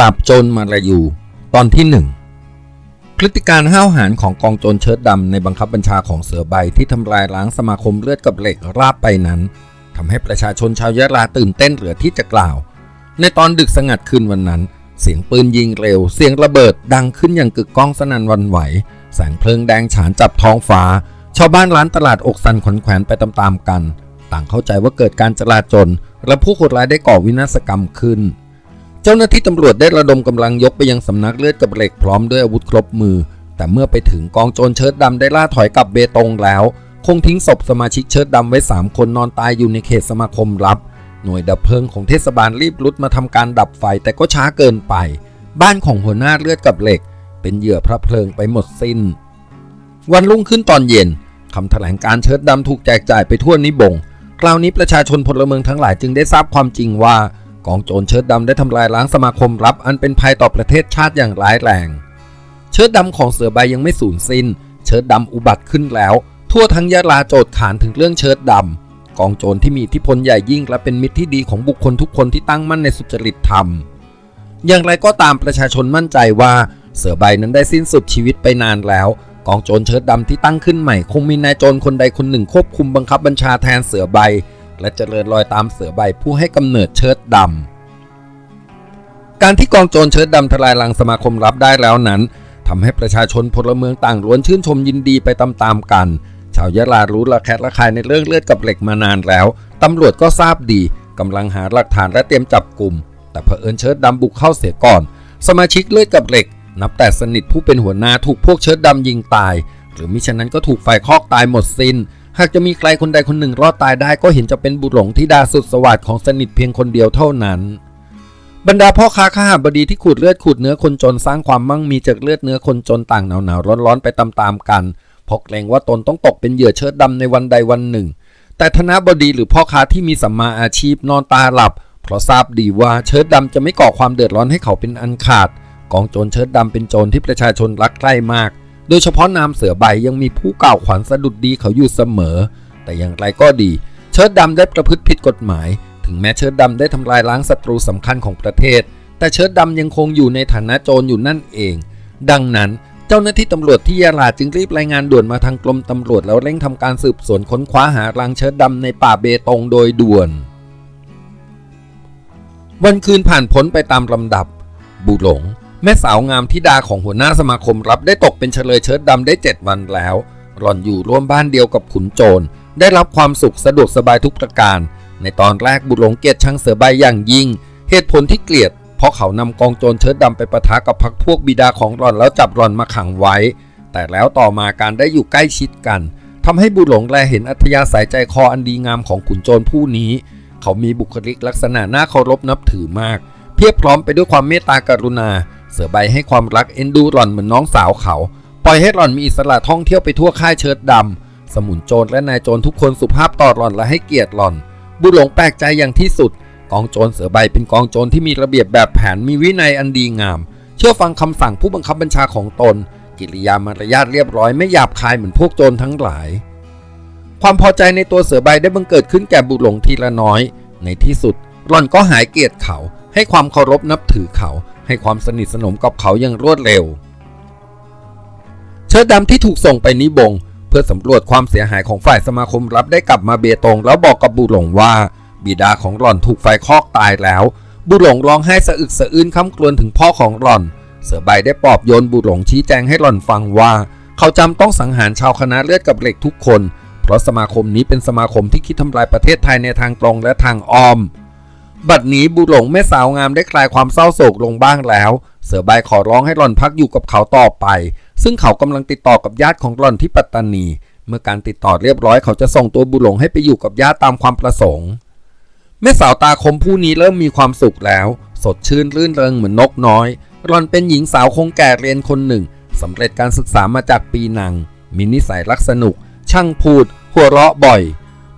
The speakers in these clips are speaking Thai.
ราบโจรมาลายู ตอนที่หนึ่งพฤติการห้าวหาญของกองโจรเชิดดำในบังคับบัญชาของเสือใบที่ทำลายล้างสมาคมเลือดกับเหล็กราบไปนั้นทำให้ประชาชนชาวยะลาตื่นเต้นเหลือที่จะกล่าว ในตอนดึกสงัดคืนวันนั้น เสียงปืนยิงเร็ว เสียงระเบิดดังขึ้นอย่างกึกก้องสนั่นวันไหว แสงเพลิงแดงฉานจับท้องฟ้า ชาวบ้านร้านตลาดอกสันขวัญแขวนไปตามๆกัน ต่างเข้าใจว่าเกิดการจลาจลและผู้คนร้ายได้ก่อวินาศกรรมขึ้น เจ้าหน้าที่ตำรวจได้ระดมกำลังยกไปยังสำนักเลือดกับเหล็กพร้อมด้วยอาวุธครบมือ แต่เมื่อไปถึงกองโจรเชิดดำได้ล่าถอยกลับเบตงแล้ว คงทิ้งศพสมาชิกเชิดดำไว้ 3 คนนอนตายอยู่ในเขตสมาคมลับ หน่วยดับเพลิงของเทศบาลรีบรุดมาทำการดับไฟแต่ก็ช้าเกินไป บ้านของหัวหน้าเลือดกับเหล็ก เป็นเหยื่อพระเพลิงไปหมดสิ้น วันรุ่งขึ้นตอนเย็นคำแถลงการเชิดดำถูกแจกจ่ายไปทั่วนิบงคราวนี้ประชาชนพลเมืองทั้งหลายจึงได้ทราบความจริงว่า กองโจรเชิดดำได้ทำลายล้างสมาคมลับอันเป็นภัยต่อประเทศชาติอย่างร้ายแรง เชิดดำของเสือใบยังไม่สูญสิ้น เชิดดำอุบัติขึ้นแล้ว ทั่วทั้งยะลาโจดขานถึงเรื่องเชิดดำกองโจรที่มีอิทธิพลใหญ่ยิ่งและเป็นมิตรที่ดีของบุคคลทุกคนที่ตั้งมั่นในสุจริตธรรม อย่างไรก็ตามประชาชนมั่นใจว่าเสือใบนั้นได้สิ้นสุดชีวิตไปนานแล้ว กองโจรเชิดดำที่ตั้งขึ้นใหม่คงมีนายโจรคนใดคนหนึ่งควบคุมบังคับบัญชาแทนเสือใบ และเจริญรอยตามเสือใบผู้ให้กำเนิดเชิดดำการที่กองโจรเชิดดำทลายลังสมาคมรับได้แล้วนั้นทำให้ประชาชนพลเมืองต่างล้วนชื่นชมยินดีไปตามๆกัน ชาวยะลารู้ระแคะระคายในเรื่องเลือดกับเหล็กมานานแล้ว ตำรวจก็ทราบดีกำลังหาหลักฐานและเตรียมจับกลุ่ม แต่เผอิญเชิดดำบุกเข้าเสียก่อน สมาชิกเลือดกับเหล็ก นับแต่สนิทผู้เป็นหัวหน้าถูกพวกเชิดดำยิงตาย หรือมิฉะนั้นก็ถูกไฟคอกตายหมดสิน้น หากจะมีใครคนใดคนหนึ่งรอดตายได้ก็เห็นจะเป็นบุตรหลงที่ดาสุดสวัสดิ์ของสนิทเพียงคนเดียวเท่านั้น บรรดาพ่อค้าข้าบดีที่ขูดเลือดขูดเนื้อคนจนสร้างความมั่งมีจากเลือดเนื้อคนจนต่างหนาวหนาวร้อนร้อนๆไปตามๆกันพราะเกรงว่าตนต้องตกเป็นเหยื่อเชิดดำในวันใดวันหนึ่ง แต่ธนบดีหรือพ่อค้าที่มีสัมมาอาชีพนอนตาหลับ เพราะทราบดีว่าเชิดดำจะไม่ก่อความเดือดร้อนให้เขาเป็นอันขาด กองโจรเชิดดำเป็นโจรที่ประชาชนรักใคร่มาก โดยเฉพาะนามเสือใบยังมีผู้กล่าวขวัญสะดุดดีเขาอยู่เสมอ แต่อย่างไรก็ดี เชิดดำได้ประพฤติผิดกฎหมาย ถึงแม้เชิดดำได้ทำลายล้างศัตรูสำคัญของประเทศ แต่เชิดดำยังคงอยู่ในฐานะโจรอยู่นั่นเอง ดังนั้นเจ้าหน้าที่ตำรวจที่ยะลาจึงรีบรายงานด่วนมาทางกรมตำรวจแล้วเร่งทำการสืบสวนค้นคว้าหารังเชิดดำในป่าเบตงโดยด่วน วันคืนผ่านพ้นไปตามลำดับ บุหลง แม่สาวงามธิดาของหัวหน้าสมาคมรับได้ตกเป็นเฉลยเชิดดำได้ 7 วันแล้ว หล่อนอยู่ร่วมบ้านเดียวกับขุนโจร ได้รับความสุขสะดวกสบายทุกประการ ในตอนแรกบุตรหลงเกลียดชังเสือใบอย่างยิ่ง เหตุผลที่เกลียด เพราะเขานำกองโจรเชิดดำไปประทะกับพักพวกบิดาของหล่อนแล้วจับหล่อนมาขังไว้ แต่แล้วต่อมาการได้อยู่ใกล้ชิดกันทำให้บุตรหลงแลเห็นอัธยาศัยใจคออันดีงามของขุนโจรผู้นี้ เขามีบุคลิกลักษณะน่าเคารพนับถือมาก เพียบพร้อมไปด้วยความเมตตากรุณา เสือใบให้ความรักเอ็นดูหล่อนเหมือนน้องสาวเขา ปล่อยให้หล่อนมีอิสระท่องเที่ยวไปทั่วค่ายเชิดดำ สมุนโจรและนายโจรทุกคนสุภาพต่อหล่อนและให้เกียรติหล่อน บุหลงแปลกใจอย่างที่สุด กองโจรเสือใบเป็นกองโจรที่มีระเบียบแบบแผนมีวินัยอันดีงาม เชื่อฟังคำสั่งผู้บังคับบัญชาของตน กิริยามารยาทเรียบร้อยไม่หยาบคายเหมือนพวกโจรทั้งหลาย ความพอใจในตัวเสือใบได้บังเกิดขึ้นแก่บุหลงทีละน้อย ในที่สุดหล่อนก็หายเกียดเขาให้ความเคารพนับถือเขา ให้ความสนิทสนมกับเขาอย่างรวดเร็ว เชิดดำที่ถูกส่งไปนิบง เพื่อสำรวจความเสียหายของฝ่ายสมาคมรับได้กลับมาเบตง แล้วบอกกับบุหลงว่า บิดาของหล่อนถูกไฟคอกตายแล้ว บุหลงร้องไห้สะอึกสะอื้นค้ำครวญถึงพ่อของหล่อน เสือใบได้ปลอบโยนบุหลงชี้แจงให้หล่อนฟังว่า เขาจำต้องสังหารชาวคณะเลือดกับเหล็กทุกคน เพราะสมาคมนี้เป็นสมาคมที่คิดทำลายประเทศไทยในทางตรงและทางอ้อม บัดนี้บุหลงแม่สาวงามได้คลายความเศร้าโศกลงบ้างแล้ว เสือใบขอร้องให้หล่อนพักอยู่กับเขาต่อไป ซึ่งเขากำลังติดต่อกับญาติของหล่อนที่ปัตตานี เมื่อการติดต่อเรียบร้อยเขาจะส่งตัวบุหลงให้ไปอยู่กับญาติตามความประสงค์แม่สาวตาคมผู้นี้เริ่มมีความสุขแล้ว สดชื่นรื่นเริงเหมือนนกน้อยหล่อนเป็นหญิงสาวคงแก่เรียนคนหนึ่งสำเร็จการศึกษามาจากปีนัง มีนิสัยรักสนุก ช่างพูด หัวเราะบ่อย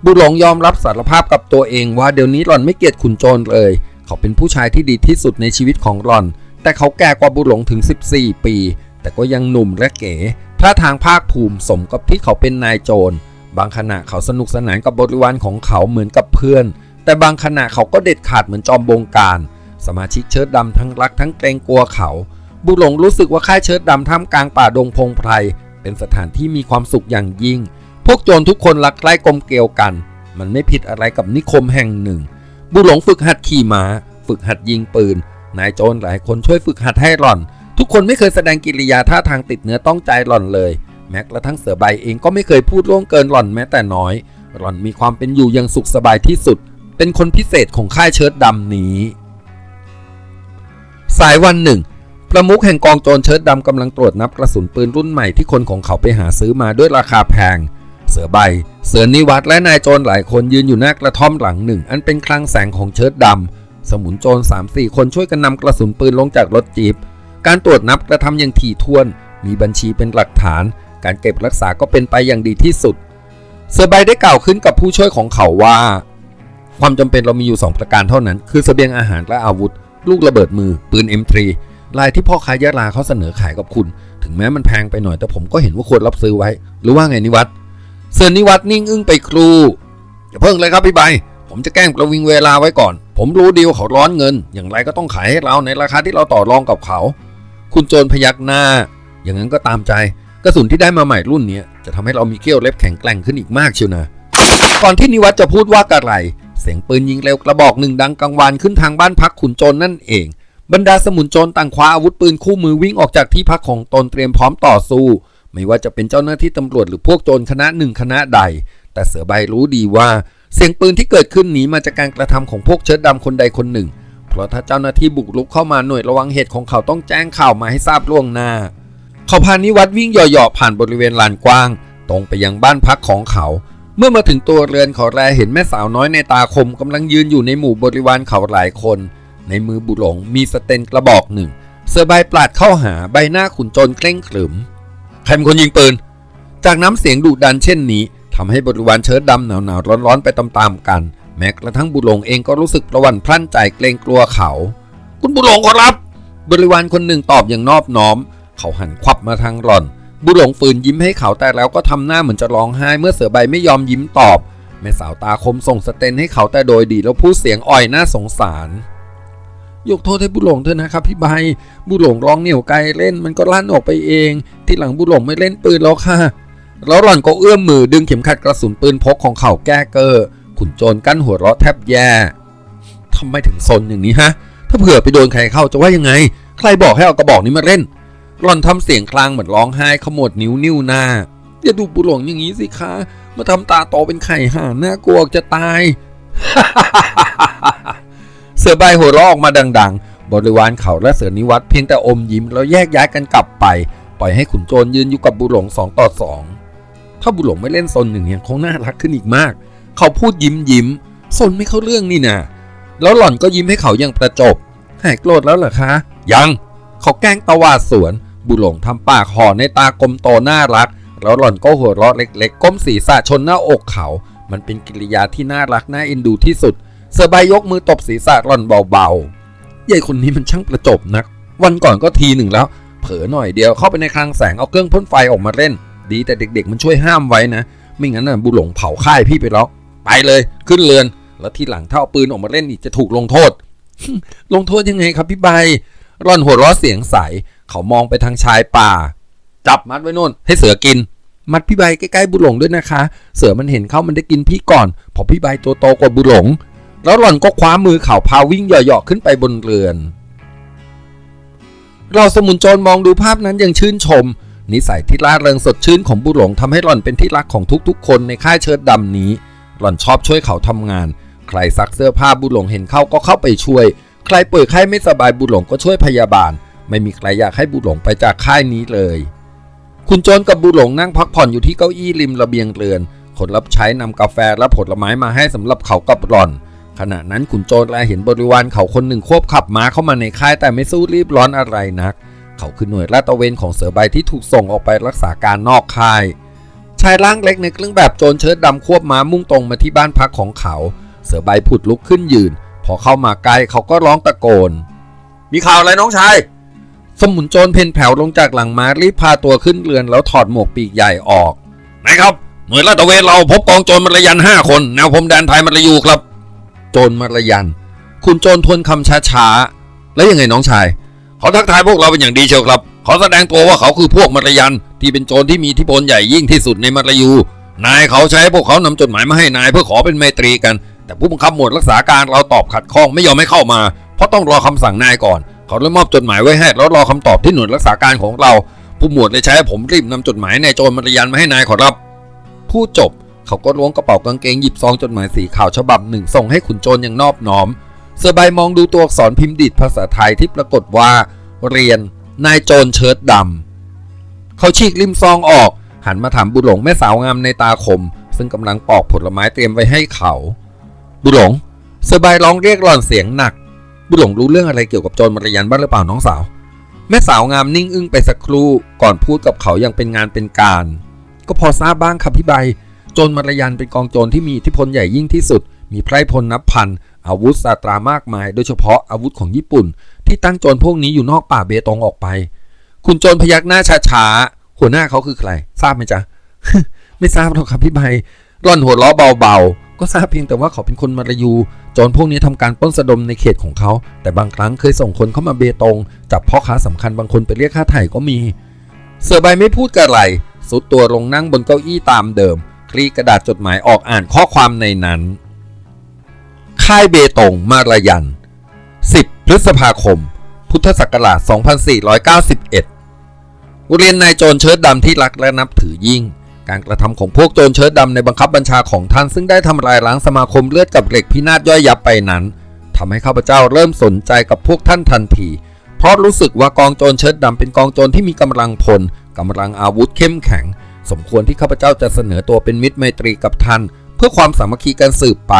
บุหลงยอมรับสารภาพกับตัวเองว่าเดี๋ยวนี้หล่อนไม่เกลียดขุนโจรเลย เขาเป็นผู้ชายที่ดีที่สุดในชีวิตของหล่อน แต่เขาแก่กว่าบุหลงถึง 14 ปี แต่ก็ยังหนุ่มและเก๋ท่าทางภาคภูมิสมกับที่เขาเป็นนายโจร บางขณะเขาสนุกสนานกับบริวารของเขาเหมือนกับเพื่อน แต่บางขณะเขาก็เด็ดขาดเหมือนจอมบงการ สมาชิกเชิดดำทั้งรักทั้งเกรงกลัวเขา บุหลงรู้สึกว่าค่ายเชิดดำท่ามกลางป่าดงพงไพรเป็นสถานที่มีความสุขอย่างยิ่ง พวกโจรทุกคนรักใกล้กลมเกลียวกัน มันไม่ผิดอะไรกับนิคมแห่งหนึ่ง บุหลงฝึกหัดขี่ม้า ฝึกหัดยิงปืน นายโจรหลายคนช่วยฝึกหัดให้หล่อน ทุกคนไม่เคยแสดงกิริยาท่าทางติดเนื้อต้องใจหล่อนเลย แม้กระทั่งเสือใบเองก็ไม่เคยพูดล่วงเกินหล่อนแม้แต่น้อย หล่อนมีความเป็นอยู่อย่างสุขสบายที่สุด เป็นคนพิเศษของค่ายเชิดดำนี้ สายวันหนึ่งประมุขแห่งกองโจรเชิดดำกำลังตรวจนับกระสุนปืนรุ่นใหม่ที่คนของเขาไปหาซื้อมาด้วยราคาแพง เสือใบ เสือนิวัตและนายโจรหลายคนยืนอยู่หน้ากระท่อมหลังหนึ่ง อันเป็นคลังแสงของเชิดดำ สมุนโจร3-4 คนช่วยกันนำกระสุนปืนลงจากรถจีบ การตรวจนับกระทำอย่างถี่ถ้วน มีบัญชีเป็นหลักฐาน การเก็บรักษาก็เป็นไปอย่างดีที่สุด เสือใบได้กล่าวขึ้นกับผู้ช่วยของเขาว่า ความจำเป็นเรามีอยู่ 2 ประการเท่านั้น คือเสบียงอาหารและอาวุธ ลูกระเบิดมือ ปืน M3 ลายที่พ่อค้ายะลาเขาเสนอขายกับคุณ ถึงแม้มันแพงไปหน่อยแต่ผมก็เห็นว่าควรรับซื้อไว้ หรือว่าไงนิวัต เสือนิวัตนิ่งอึ้งไปครูอย่าเพิ่งเลยครับพี่ใบผมจะแกล้งประวิงเวลาไว้ก่อน ผมรู้ดีว่าเขาร้อนเงิน อย่างไรก็ต้องขายให้เราในราคาที่เราต่อรองกับเขา คุณโจรพยักหน้า อย่างนั้นก็ตามใจ กระสุนที่ได้มาใหม่รุ่นเนี้จะทำให้เรามีเกี้ยวเล็บแข็งแกร่งขึ้นอีกมากเชียวนะ ก่อนที่นิวัตจะพูดว่ากระไรเสียงปืนยิงเร็วกระบอกหนึ่งดังกังวานขึ้นทางบ้านพักขุนโจรนั่นเอง บรรดาสมุนโจรต่างคว้าอาวุธปืนคู่มือวิ่งออกจากที่พักของตนเตรียมพร้อมต่อสู้ ไม่ว่าจะเป็นเจ้าหน้าที่ตำรวจหรือพวกโจรคณะหนึ่งคณะใด แต่เสือใบรู้ดีว่าเสียงปืนที่เกิดขึ้นนี้มาจากการกระทำของพวกเชิดดำคนใดคนหนึ่ง เพราะถ้าเจ้าหน้าที่บุกรุกเข้ามาหน่วยระวังเหตุของเขาต้องแจ้งข่าวมาให้ทราบล่วงหน้า เขาพานิวัตวิ่งเหยาะๆผ่านบริเวณลานกว้าง ตรงไปยังบ้านพักของเขา เมื่อมาถึงตัวเรือนเขาแลเห็นแม่สาวน้อยในตาคมกำลังยืนอยู่ในหมู่บริวารเขาหลายคน ในมือบุหลงมีสเตนกระบอกหนึ่ง เสือใบปลาดเข้าหาใบหน้าขุนโจรเคร่งขรึม ใครเป็นคนยิงปืน จากน้ำเสียงดุดันเช่นนี้ทำให้บริวารเชิดดำหนาวๆร้อนๆไปตามๆกัน แม้กระทั่งบุหลงเองก็รู้สึกประวันพลั่นใจเกรงกลัวเขา คุณบุหลงขอรับ บริวารคนหนึ่งตอบอย่างนอบน้อม เขาหันควับมาทางหล่อน บุหลงฝืนยิ้มให้เขาแต่แล้วก็ทำหน้าเหมือนจะร้องไห้เมื่อเสือใบไม่ยอมยิ้มตอบแม่สาวตาคมส่งสเตนให้เขาแต่โดยดีแล้วพูดเสียงอ่อยน่าสงสาร ยกโทษให้บุหลงเถอะนะครับพี่ใบบุหลงร้องเหนียวไกลเล่นมันก็ลั่นออกไปเอง ที่หลังบุหลงไม่เล่นปืนแล้วค่ะ แล้วหล่อนก็เอื้อมมือดึงเข็มขัดกระสุนปืนพกของเขาแก้เกอร์ขุนโจรกั้นหัวเราะแทบแย่ทำไมถึงซนอย่างนี้ฮะ ถ้าเผื่อไปโดนใครเข้าจะว่ายังไง ใครบอกให้เอากระบอกนี้มาเล่น หล่อนทำเสียงคลางเหมือนร้องไห้ขมวดนิ้วนิ้วหน้าอย่าดูบุหลงอย่างนี้สิคะมาทำตาโตเป็นไข่ห่านน่ากลัวจะตาย เสือใบหัวเราะออกมาดัง ๆ บริวารเขาและเสือนิวัตเพียงแต่อมยิ้มแล้วแยกย้ายกันกลับไป ปล่อยให้ขุนโจรยืนอยู่กับบุหลงสองต่อสองถ้าบุหลงไม่เล่นซนอย่างนี้คงน่ารักขึ้นอีกมาก เขาพูดยิ้มยิ้มซนไม่เข้าเรื่องนี่นะแล้วหล่อนก็ยิ้มให้เขาอย่างประจบหายโกรธแล้วเหรอคะ ยัง เขาแกล้งตวาดสวน บุหลงทำปากห่อในตากลมโตน่ารัก แล้วหล่อนก็หัวเราะเล็กๆ ก้มศีรษะชนหน้าอกเขา มันเป็นกิริยาที่น่ารักน่าเอ็นดูที่สุด เสือใบยกมือตบศีรษะหล่อนเบาๆยายคนนี้มันช่างประจบนัก วันก่อนก็ทีหนึ่งแล้ว เผลอหน่อยเดียวเข้าไปในคลังแสงเอาเครื่องพ่นไฟออกมาเล่น ดีแต่เด็ก ๆ มันช่วยห้ามไว้นะ ไม่งั้นน่ะบุหลงเผาค่ายพี่ไปแล้ว ไปเลยขึ้นเรือน แล้วทีหลังถ้าเอาปืนออกมาเล่นอีกจะถูกลงโทษ ลงโทษยังไงครับพี่ใบร่อนหัวเราะเสียงใส เขามองไปทางชายป่า จับมัดไว้นู่น ให้เสือกิน มัดพี่ใบใกล้ๆบุหลงด้วยนะคะ เสือมันเห็นเข้ามันได้กินพี่ก่อนเพอพี่ใบตัวโตกว่าบุหลง แล้วหล่อนก็คว้ามือเขาพาวิ่งเหยาะๆขึ้นไปบนเรือน เราสมุนโจรมองดูภาพนั้นยังชื่นชม นิสัยที่ร่าเริงสดชื่นของบุหลงทำให้หล่อนเป็นที่รักของทุกๆ คนในค่ายเชิดดำนี้ หล่อนชอบช่วยเขาทำงาน ใครซักเสื้อผ้าบุหลงเห็นเข้าก็เข้าไปช่วย ใครป่วยไข้ไม่สบายบุหลงก็ช่วยพยาบาล ไม่มีใครอยากให้บุหลงไปจากค่ายนี้เลย คุณโจรกับบุหลงนั่งพักผ่อนอยู่ที่เก้าอี้ริมระเบียงเรือน คนรับใช้นำกาแฟและผลไม้มาให้สำหรับเขากับหล่อน ขณะนั้นขุนโจรและเห็นบริวารเขาคนหนึ่งควบขับม้าเข้ามาในค่ายแต่ไม่สู้รีบร้อนอะไรนัก เขาคือหน่วยลาดตระเวนของเสือใบที่ถูกส่งออกไปรักษาการนอกค่ายชายร่างเล็กในเครื่องแบบโจรเชิ้ตดำควบม้ามุ่งตรงมาที่บ้านพักของเขา เสือใบผุดลุกขึ้นยืน พอเข้ามาใกล้เขาก็ร้องตะโกน มีข่าวอะไรน้องชาย สมุนโจรเพนแผ่วลงจากหลังม้ารีบพาตัวขึ้นเรือนแล้วถอดหมวกปีกใหญ่ออก นะครับ หน่วยลาดตระเวนเราพบกองโจรมารยันห้าคน แนวพรมแดนไทยมารยูครับ โจรมารยัน คุณโจรทวนคำช้าๆ แล้วยังไงน้องชาย เขาทักทายพวกเราเป็นอย่างดีเชียวครับ เขาแสดงตัวว่าเขาคือพวกมารยัน ที่เป็นโจรที่มีอิทธิพลใหญ่ยิ่งที่สุดในมารยู นายเขาใช้พวกเขานำจดหมายมาให้นายเพื่อขอเป็นไมตรีกัน แต่ผู้บังคับหมวดรักษาการเราตอบขัดข้องไม่ยอมให้เข้ามา เพราะต้องรอคำสั่งนายก่อน เขาเลยมอบจดหมายไว้ให้แล้วรอคำตอบที่หน่วยรักษาการของเรา ผู้หมวดเลยใช้ผมรีบนำจดหมายนายโจรมารยันมาให้นายขอรับพูดจบ เขาก็ล้วงกระเป๋ากางเกงหยิบซองจดหมายสีขาวฉบับหนึ่งส่งให้ขุนโจรอย่างนอบน้อม เสือใบมองดูตัวอักษรพิมพ์ดิดภาษาไทยที่ปรากฏว่า เรียนนายโจรเชิ้ตดำเขาฉีกริมซองออก หันมาถามบุหลงแม่สาวงามในตาคม ซึ่งกำลังปอกผลไม้เตรียมไว้ให้เขา บุหลงเสือใบร้องเรียกหล่อนเสียงหนัก บุหลงรู้เรื่องอะไรเกี่ยวกับโจรมารยันบ้างหรือเปล่าน้องสาว แม่สาวงามนิ่งอึ้งไปสักครู่ก่อนพูดกับเขาอย่างเป็นงานเป็นการ ก็พอทราบบ้างครับพี่ใบ จรมารยันเป็นกองโจรที่มีอิทธิพลใหญ่ยิ่งที่สุด มีไพร่พลนับพัน อาวุธสาตรามากมาย โดยเฉพาะอาวุธของญี่ปุ่น ที่ตั้งโจรพวกนี้อยู่นอกป่าเบตงออกไป คุณโจรพยักหน้าช้าๆ หัวหน้าเขาคือใคร ทราบไหมจ๊ะ ไม่ทราบหรอกครับพี่ใบร่อนหัวล้อเบาๆ ก็ทราบเพียงแต่ว่าเขาเป็นคนมาลายู โจรพวกนี้ทำการปล้นสะดมในเขตของเขา แต่บางครั้งเคยส่งคนเข้ามาเบตง จับพ่อค้าสำคัญบางคนไปเรียกค่าไถ่ก็มี เสือใบไม่พูดกระไรสุดตัวลงนั่งบนเก้าอี้ตามเดิม คลี่กระดาษจดหมายออกอ่านข้อความในนั้น ค่ายเบตงมารายัน 10 พฤษภาคม พุทธศักราช 2491เรียนนายโจรเชิ้ตดำที่รักและนับถือยิ่ง การกระทำของพวกโจรเชิ้ตดำในบังคับบัญชาของท่านซึ่งได้ทำลายล้างสมาคมเลือดกับเหล็กพินาศย่อยยับไปนั้นทำให้ข้าพเจ้าเริ่มสนใจกับพวกท่านทันทีเพราะรู้สึกว่ากองโจรเชิ้ตดำเป็นกองโจรที่มีกำลังพลกำลังอาวุธเข้มแข็ง สมควรที่ข้าพเจ้าจะเสนอตัวเป็นมิตรไมตรีกับท่าน เพื่อความสามัคคีกันสืบไป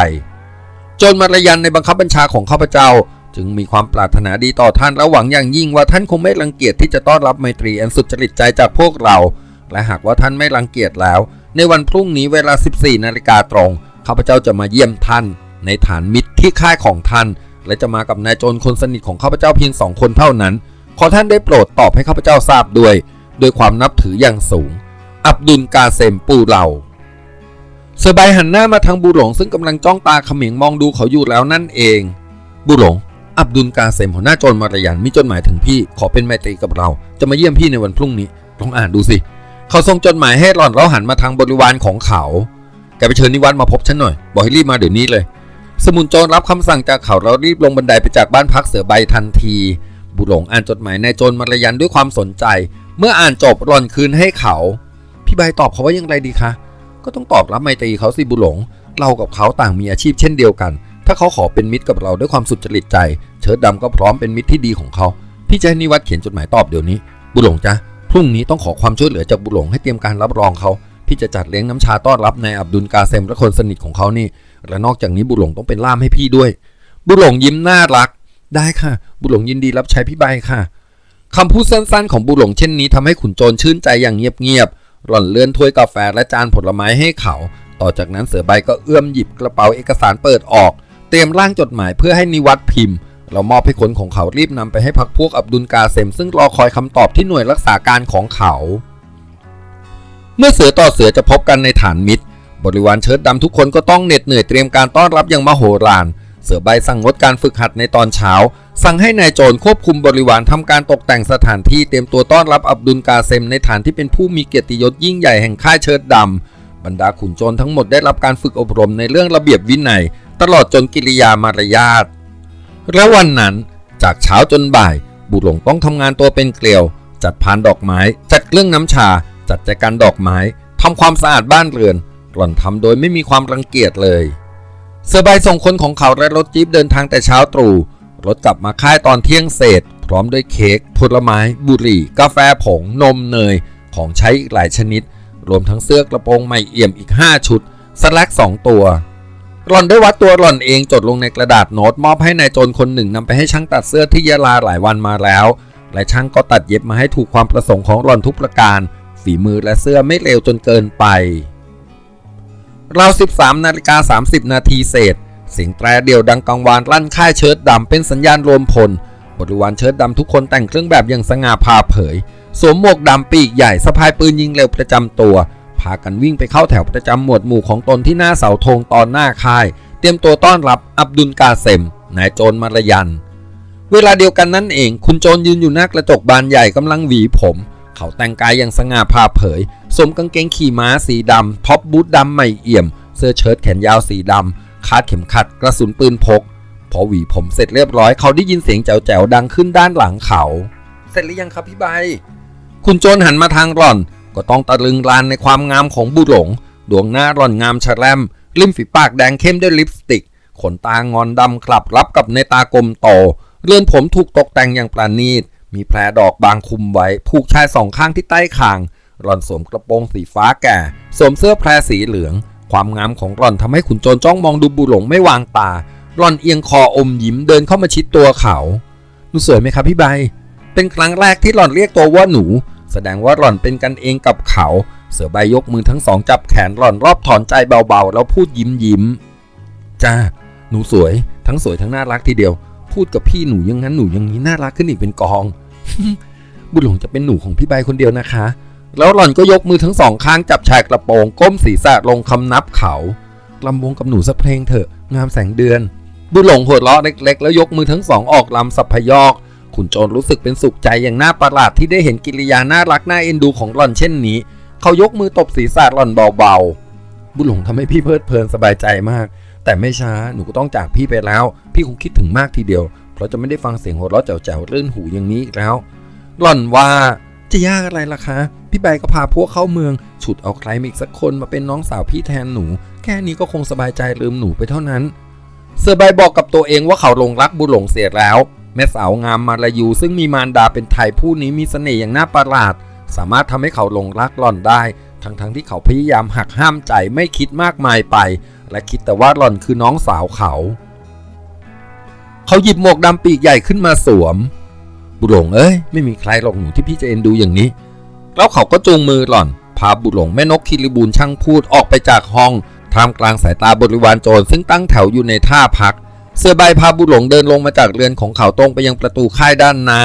จรมารยันในบังคับบัญชาของข้าพเจ้า จึงมีความปรารถนาดีต่อท่านและหวังอย่างยิ่งว่าท่านคงไม่รังเกียจที่จะต้อนรับไมตรีอันสุดจริตใจจากพวกเรา และหากว่าท่านไม่รังเกียจแล้ว ในวันพรุ่งนี้เวลา 14นาฬิกาตรงข้าพเจ้าจะมาเยี่ยมท่าน ในฐานมิตรที่ค่ายของท่าน และจะมากับนายโจรคนสนิทของข้าพเจ้าเพียงสองคนเท่านั้นขอท่านได้โปรดตอบให้ข้าพเจ้าทราบด้วยด้วยความนับถืออย่างสูง อับดุลกาเซมปูเหลาเซบายหันหน้ามาทางบูหลงซึ่งกำลังจ้องตาเขม็งมองดูเขาอยู่แล้วนั่นเอง บูหลง อับดุลกาเซมหัวหน้าโจรมารยันมีจดหมายถึงพี่ ขอเป็นไมตรีกับเรา จะมาเยี่ยมพี่ในวันพรุ่งนี้ลองอ่านดูสิ เขาส่งจดหมายให้หล่อนแล้วหันมาทางบริวารของเขา แกไปเชิญนิวัฒน์มาพบฉันหน่อย บอกให้รีบมาเดี๋ยวนี้เลย สมุนโจรรับคำสั่งจากเขาแล้วรีบลงบันไดไปจากบ้านพักเสือใบทันที บุหลงอ่านจดหมายนายโจรมารยันด้วยความสนใจ เมื่ออ่านจบหล่อนคืนให้เขา พี่ใบตอบเขาว่าอย่างไรดีคะ ก็ต้องตอบรับไมตรีเขาสิบุหลง เรากับเขาต่างมีอาชีพเช่นเดียวกัน ถ้าเขาขอเป็นมิตรกับเราด้วยความสุจริตใจ เชิดดำก็พร้อมเป็นมิตรที่ดีของเขา พี่จะให้นิวัฒเขียนจดหมายตอบเดี๋ยวนี้ บุหลงจ๊ะพรุ่งนี้ต้องขอความช่วยเหลือจากบุหลงให้เตรียมการรับรองเขา พี่จะจัดเลี้ยงน้ำชาต้อนรับนายอับดุลกาเซมและคนสนิทของเขานี่ และนอกจากนี้บุหลงต้องเป็นล่ามให้พี่ด้วย บุหลงยิ้มน่ารัก ได้ค่ะ บุหลงยินดีรับใช้พี่ใบค่ะคำพูดสั้นๆของบุหลงเช่นนี้ทำให้ขุนโจรชื่นใจอย่างเงียบๆ หล่อนเลื่อนถ้วยกาแฟและจานผลไม้ให้เขา ต่อจากนั้นเสือใบก็เอื้อมหยิบกระเป๋าเอกสารเปิดออก เตรียมร่างจดหมายเพื่อให้นิวัตพิมพ์ เรามอบให้คนของเขารีบนำไปให้พักพวกอับดุลกาเซมซึ่งรอคอยคำตอบที่หน่วยรักษาการของเขา เมื่อเสือต่อเสือจะพบกันในฐานมิตร บริวารเชิดดำทุกคนก็ต้องเหน็ดเหนื่อยเตรียมการต้อนรับอย่างมโหฬาร เสือใบสั่งงดการฝึกหัดในตอนเช้า สั่งให้นายโจรควบคุมบริวารทำการตกแต่งสถานที่เตรียมตัวต้อนรับอับดุลกาเซมในฐานที่เป็นผู้มีเกียรติยศยิ่งใหญ่แห่งค่ายเชิดดำบรรดาขุนโจรทั้งหมดได้รับการฝึกอบรมในเรื่องระเบียบวินัย ตลอดจนกิริยามารยาทและวันนั้นจากเช้าจนบ่าย บุหลงต้องทำงานตัวเป็นเกลียว จัดพานดอกไม้ จัดเครื่องน้ำชา จัดแจกันดอกไม้ทำความสะอาดบ้านเรือนหล่อนทำโดยไม่มีความรังเกียจเลย เสือใบส่งคนของเขาและรถจี๊ปเดินทางแต่เช้าตรู่ รถกลับมาค่ายตอนเที่ยงเศษ พร้อมด้วยเค้กผลไม้ บุหรี่ กาแฟผง นมเนย ของใช้อีกหลายชนิด รวมทั้งเสื้อกระโปรงใหม่เอี่ยมอีก 5 ชุด สแลก2ตัว หล่อนได้วัดตัวหล่อนเองจดลงในกระดาษโน้ตมอบให้นายโจรคนหนึ่งนำไปให้ช่างตัดเสื้อที่ยะลาหลายวันมาแล้ว และช่างก็ตัดเย็บมาให้ถูกความประสงค์ของหล่อนทุกประการ ฝีมือและเสื้อไม่เลวจนเกินไป ราว 13นาฬิกา30 นาทีเศษ เสียงแตรเดี่ยวดังกังวานลั่นค่ายเชิดดำเป็นสัญญาณรวมพล บริวารเชิดดำทุกคนแต่งเครื่องแบบอย่างสง่าผ่าเผย สวมหมวกดำปีกใหญ่สะพายปืนยิงเร็วประจำตัว พากันวิ่งไปเข้าแถวประจำหมวดหมู่ของตนที่หน้าเสาธงตอนหน้าค่าย เตรียมตัวต้อนรับอับดุลกาเซมนายโจรมารยัน เวลาเดียวกันนั่นเอง คุณโจรยืนอยู่หน้ากระจกบานใหญ่กำลังหวีผม เขาแต่งกายอย่างสง่าผ่าเผย สวมกางเกงขี่ม้าสีดำท็อปบูทดำใหม่เอี่ยม เสื้อเชิ้ตแขนยาวสีดำคาดเข็มขัดกระสุนปืนพก พอหวีผมเสร็จเรียบร้อยเขาได้ยินเสียงแจ๋วๆดังขึ้นด้านหลังเขา เสร็จหรือยังครับพี่ใบ คุณโจรหันมาทางหล่อน ก็ต้องตะลึงรานในความงามของบุหลง ดวงหน้าหล่อนงามชะแลมริมฝีปากแดงเข้มด้วยลิปสติก ขนตางอนดำกลับรับกับในตากลมโต เรือนผมถูกตกแต่งอย่างประณีต มีแผลดอกบางคุมไว้ ผูกชายสองข้างที่ใต้คาง หล่อนสวมกระโปรงสีฟ้าแก่ สวมเสื้อแพรสีเหลือง ความงามของหล่อนทำให้ขุนโจรจ้องมองดูบุหลงไม่วางตา หล่อนเอียงคออมยิ้มเดินเข้ามาชิดตัวเขา หนูสวยไหมครับพี่ใบ เป็นครั้งแรกที่หล่อนเรียกตัวว่าหนู แสดงว่าหล่อนเป็นกันเองกับเขา เสือใบยกมือทั้งสองจับแขนหล่อนรอบถอนใจเบาๆ แล้วพูดยิ้มยิ้มจ้าหนูสวย ทั้งสวยทั้งน่ารักทีเดียว พูดกับพี่หนูยังงั้นหนูยังนี้น่ารักขึ้นอีกเป็นกอง บุญหลงจะเป็นหนูของพี่ใบคนเดียวนะคะ แล้วหล่อนก็ยกมือทั้งสองข้างจับชายกระโปรงก้มศีรษะลงคำนับเขาลำวงกับหนูสักเพลงเถอะ งามแสงเดือน บุญหลงหัวเราะเล็ก ๆ แล้วยกมือทั้งสองออกลำสัพพยอก ขุนโจรรู้สึกเป็นสุขใจอย่างน่าประหลาดที่ได้เห็นกิริยาน่ารักน่าเอ็นดูของหล่อนเช่นนี้ เขายกมือตบศีรษะหล่อนเบาๆ บุญหลงทำให้พี่เพลิดเพลินสบายใจมาก แต่ไม่ช้าหนูก็ต้องจากพี่ไปแล้ว พี่คงคิดถึงมากทีเดียว เราจะไม่ได้ฟังเสียงหัวเราะแจ๋วๆรื่นหูอย่างนี้อีกแล้ว หล่อนว่าจะยากอะไรล่ะคะ พี่ใบก็พาพวกเข้าเมือง ฉุดเอาใครมาอีกสักคนมาเป็นน้องสาวพี่แทนหนู แค่นี้ก็คงสบายใจลืมหนูไปเท่านั้นเสือใบบอกกับตัวเองว่าเขาหลงรักบุหลงเสียแล้ว แม่สาวงามมาลายูซึ่งมีมารดาเป็นไทยผู้นี้มีเสน่ห์อย่างน่าประหลาด สามารถทำให้เขาหลงรักหล่อนได้ ทั้งๆทที่เขาพยายามหักห้ามใจไม่คิดมากมายไป และคิดแต่ว่าหล่อนคือน้องสาวเขา เขาหยิบหมวกดำปีกใหญ่ขึ้นมาสวม บุหลงเอ้ย ไม่มีใครหรอกหนูที่พี่จะเอ็นดูอย่างนี้ แล้วเขาก็จูงมือหล่อน พาบุหลงแม่นกคิริบูลช่างพูดออกไปจากห้องท่ามกลางสายตาบริวารโจรซึ่งตั้งแถวอยู่ในท่าพัก เสื้อใบพาบุหลงเดินลงมาจากเรือนของเขาตรงไปยังประตูค่ายด้านหน้า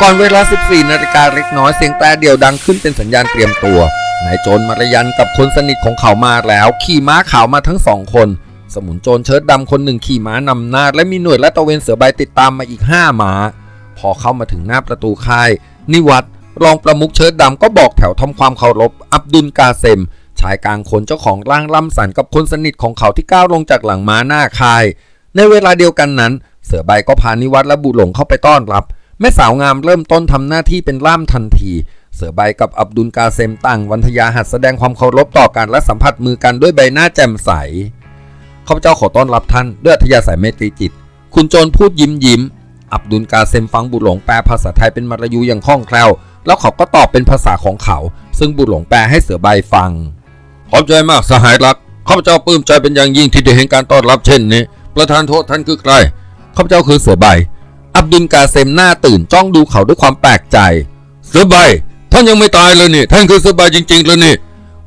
ก่อนเวลา 14 นาฬิกาเล็กน้อยเสียงแต่เดียวดังขึ้นเป็นสัญญาณเตรียมตัวนายโจรมารยันกับคนสนิทของเขามาแล้ว ขี่ม้าขาวมาทั้งสองคน สมุนโจรเชิดดำคนหนึ่งขี่ม้านำหน้า และมีหน่วยและตระเวนเสือใบติดตามมาอีกห้าม้าพอเข้ามาถึงหน้าประตูค่าย นิวัตรองประมุขเชิดดำก็บอกแถวทำความเคารพ อับดุลกาเซม ชายกลางคนเจ้าของร่างล่ำสันกับคนสนิทของเขาที่ก้าวลงจากหลังม้าหน้าค่าย ในเวลาเดียวกันนั้น เสือใบก็พานิวัตรและบุหลงเข้าไปต้อนรับ แม่สาวงามเริ่มต้นทำหน้าที่เป็นล่ามทันทีเสือใบกับอับดุลกาเซมต่างวันทยาหัดแสดงความเคารพต่อกันและสัมผัสมือกันด้วยใบหน้าแจ่มใส ข้าพเจ้าขอต้อนรับท่านด้วยอัธยาศัยเมตรีจิต คุณโจรพูดยิ้มยิ้ม อับดุลกาเซมฟังบุหลงแปลภาษาไทยเป็นมารยูอย่างคล่องแคล่ว แล้วเขาก็ตอบเป็นภาษาของเขา ซึ่งบุหลงแปลให้เสือใบฟัง ขอบใจมากสหายรัก ข้าพเจ้าปลื้มใจเป็นอย่างยิ่งที่ได้เห็นการต้อนรับเช่นนี้ ประธานโทษท่านคือใคร ข้าพเจ้าคือเสือใบ อับดุลกาเซมหน้าตื่นจ้องดูเขาด้วยความแปลกใจ เสือใบ ท่านยังไม่ตายเลยนี่ ท่านคือเสือใบจริงๆเลยนี่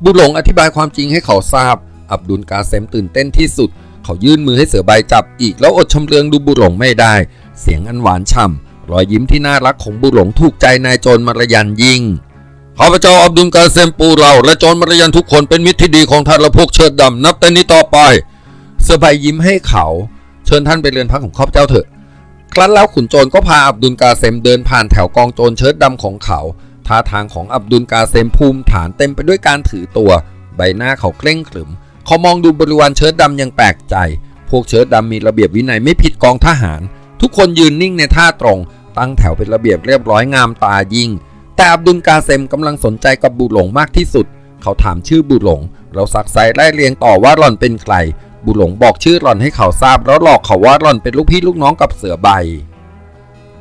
บุหลงอธิบายความจริงให้เขาทราบ อับดุลกาเซมตื่นเต้นที่สุด เขายื่นมือให้เสือใบจับอีกแล้วอดชำเลืองดูบุหลงไม่ได้ เสียงอันหวานฉ่ำรอยยิ้มที่น่ารักของบุหลงถูกใจนายโจรมารยันยิ่งข้าพเจ้าอับดุลกาเซมปูเราและโจรมารยันทุกคนเป็นมิตรที่ดีของท่านและพวกเชิดดำนับแต่นี้ต่อไป เสือใบยิ้มให้เขา เชิญท่านไปเรือนพักของข้าพเจ้าเถอะครั้นแล้วขุนโจรก็พาอับดุลกาเซมเดินผ่านแถวกองโจรเชิดดำของเขาท่าทางของอับดุลกาเซมภูมิฐานเต็มไปด้วยการถือตัว ใบหน้าเขาเคร่งขรึม เขามองดูบริวารเชิดดำยังแปลกใจ พวกเชิดดำมีระเบียบวินัยไม่ผิดกองทหาร ทุกคนยืนนิ่งในท่าตรง ตั้งแถวเป็นระเบียบเรียบร้อยงามตายิ่ง แต่อับดุลกาเซมกำลังสนใจกับบุหลงมากที่สุด เขาถามชื่อบุหลง เราสักไซไล่เรียงต่อว่าหล่อนเป็นใคร บุหลงบอกชื่อหล่อนให้เขาทราบ แล้วหลอกเขาว่าหล่อนเป็นลูกพี่ลูกน้องกับเสือใบ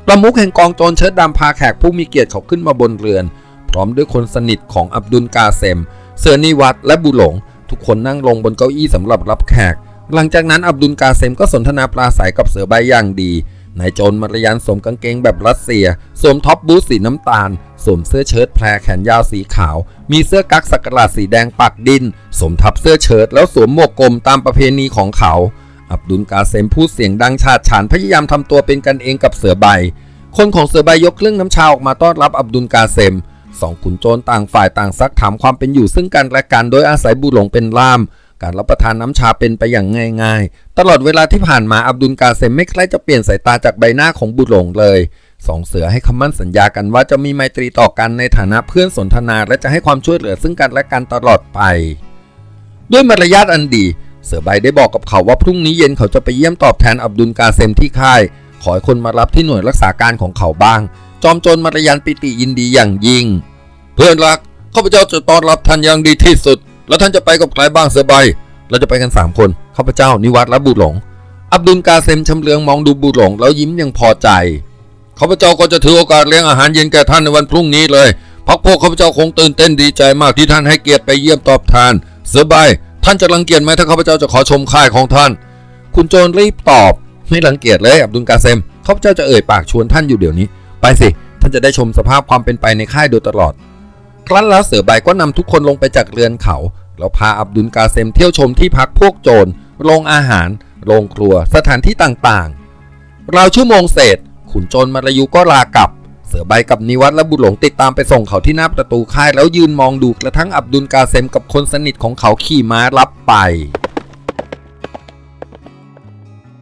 ประมุขแห่งกองโจรเชิดดำพาแขกผู้มีเกียรติเขาขึ้นมาบนเรือน พร้อมด้วยคนสนิทของอับดุลกาเซมเสือนิวัตและบุหลง ทุกคนนั่งลงบนเก้าอี้สำหรับรับแขก หลังจากนั้นอับดุลกาเซมก็สนทนาปราศัยกับเสือใบอย่างดีนายโจรมารยันสวมกางเกงแบบรัสเซีย สวมท็อปบูทสีน้ำตาล สวมเสื้อเชิ้ตแพรแขนยาวสีขาว มีเสื้อกั๊กสักหลาดสีแดงปักดิน สวมทับเสื้อเชิ้ตแล้วสวมหมวกกลมตามประเพณีของเขา อับดุลกาเซมพูดเสียงดังชาดฉานพยายามทำตัวเป็นกันเองกับเสือใบ คนของเสือใบยกเครื่องน้ำชาออกมาต้อนรับอับดุลกาเซม สองขุนโจรต่างฝ่ายต่างซักถามความเป็นอยู่ซึ่งกันและกันโดยอาศัยบุหลงเป็นล่าม การรับประทานน้ำชาเป็นไปอย่างง่าย ๆ ตลอดเวลาที่ผ่านมาอับดุลกาเซมไม่ใครจะเปลี่ยนสายตาจากใบหน้าของบุหลงเลยสองเสือให้คำมั่นสัญญากันว่าจะมีไมตรีต่อกันในฐานะเพื่อนสนทนาและจะให้ความช่วยเหลือซึ่งกันและกันตลอดไป ด้วยมารยาทอันดี เสือใบได้บอกกับเขาว่าพรุ่งนี้เย็นเขาจะไปเยี่ยมตอบแทนอับดุลกาเซมที่ค่าย ขอให้คนมารับที่หน่วยรักษาการของเขาบ้าง จอมโจรมารยันปิติยินดีอย่างยิ่ง เพื่อนรักข้าพเจ้าจะต้อนรับท่านอย่างดีที่สุด แล้วท่านจะไปกับใครบ้างเสือใบเราจะไปกัน 3 คนข้าพเจ้านิวัตและบุตรหลง อับดุลกาเซมชำเลืองมองดูบุตรหลงแล้วยิ้มอยังพอใจข้าพเจ้าก็จะถือโอกาสเลี้ยงอาหารเย็นแก่ท่านในวันพรุ่งนี้เลยพักพวกข้าพเจ้าคงตื่นเต้นดีใจมากที่ท่านให้เกียรติไปเยี่ยมตอบแทนเสือใบท่านจะรังเกียจไหมถ้าข้าพเจ้าจะขอชมค่ายของท่าน คุณโจรรีบตอบ ไม่รังเกียจเลยอับดุลกาเซมข้าพเจ้าจะเอ่ยปากชวนท่านอยู่เดี๋ยวนี้ ไปสิ ท่านจะได้ชมสภาพความเป็นไปในค่ายโดยตลอด ครั้นแล้วเสือใบก็นำทุกคนลงไปจากเรือนเขา แล้วพาอับดุลกาเซมเที่ยวชมที่พักพวกโจร โรงอาหาร โรงครัว สถานที่ต่างๆ ราวชั่วโมงเศษ ขุนโจรมาลายูก็ลากลับ เสือใบกับนิวัตและบุตรหลงติดตามไปส่งเขาที่หน้าประตูค่ายแล้วยืนมองดูกระทั่งอับดุลกาเซมกับคนสนิทของเขาขี่ม้ารับไป